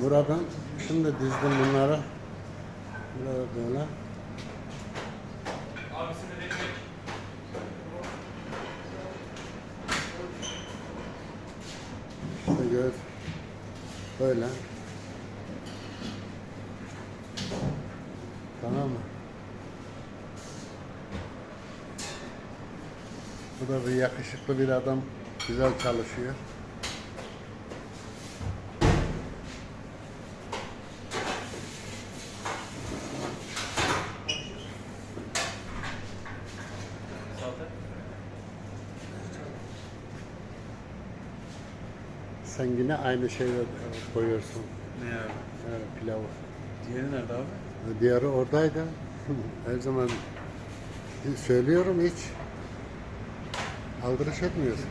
Buradan şimdi dizdim bunları. Böyle böyle. İşte gör. Böyle. Tamam mı? Bu da bir yakışıklı bir adam. Güzel çalışıyor. sen yine aynı şeyle koyuyorsun. Ne abi? Evet, pilavı. Diğeri nerede abi? Diğeri oradaydı. Her zaman söylüyorum hiç aldırış etmiyorsun.